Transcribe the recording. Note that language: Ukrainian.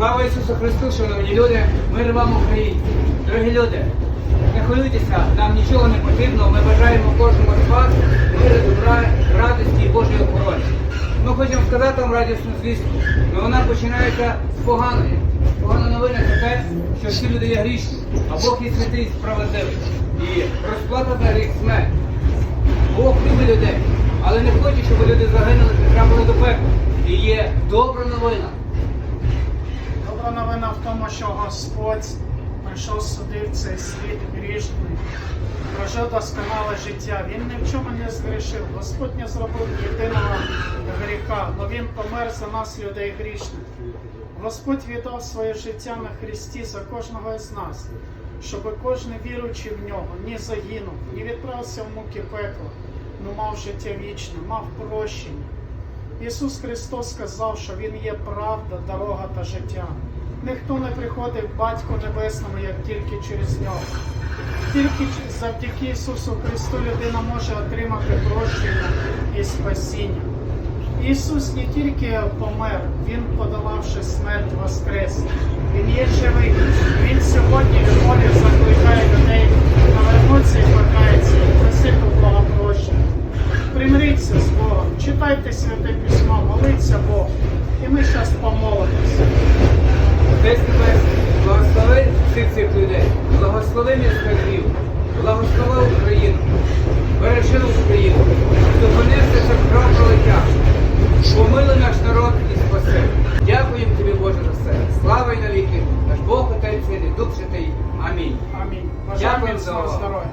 Слава Ісусу Христу, шановні люди, мир вам Україні. Дорогі люди, не хвилюйтеся, нам нічого не потрібно. Ми бажаємо кожному з вас миру, добра, радості і Божої охорони. Ми хочемо сказати вам радісну звістку, але вона починається з поганої. Погана новина це те, що всі люди є грішні, а Бог є святий і справедливий. І розплата за гріх смерть. Бог любить людей, але не хоче, щоб люди загинули, потрапили до пекла. І є добра новина. Новина в тому, що Господь прийшов сюди в цей світ грішний, прожив досконале життя. Він ні в чому не згрішив. Господь не зробив єдиного гріха, але Він помер за нас, людей грішних. Господь віддав своє життя на Христі за кожного із нас, щоб кожен віруючий в нього не загинув, не відправився в муки пекла, но мав життя вічне, мав прощення. Ісус Христос сказав, що Він є правда, дорога та життя. Ніхто не приходить в Батьку Небесному, як тільки через нього. Тільки завдяки Ісусу Христу людина може отримати прощення і спасіння. Ісус не тільки помер, Він, подолавши смерть, воскрес. Він є живий. Він сьогодні в волі закликає людей повернутися і покаятися, і просити прощення. Примиріться з Богом, читайте святе письмо, моліться Богу. І ми зараз помолимося. Отець Небесний, благослови всіх цих людей, благослови Львів, благослови Україну, бережи Україну, зупини все це пролиття, помили наш народ і спаси. Дякуємо тобі, Боже, за все. Слава й навіки, наш Бог, Отець, і Дух Святий. Амінь. Амінь. Дякуємо за здоров'я.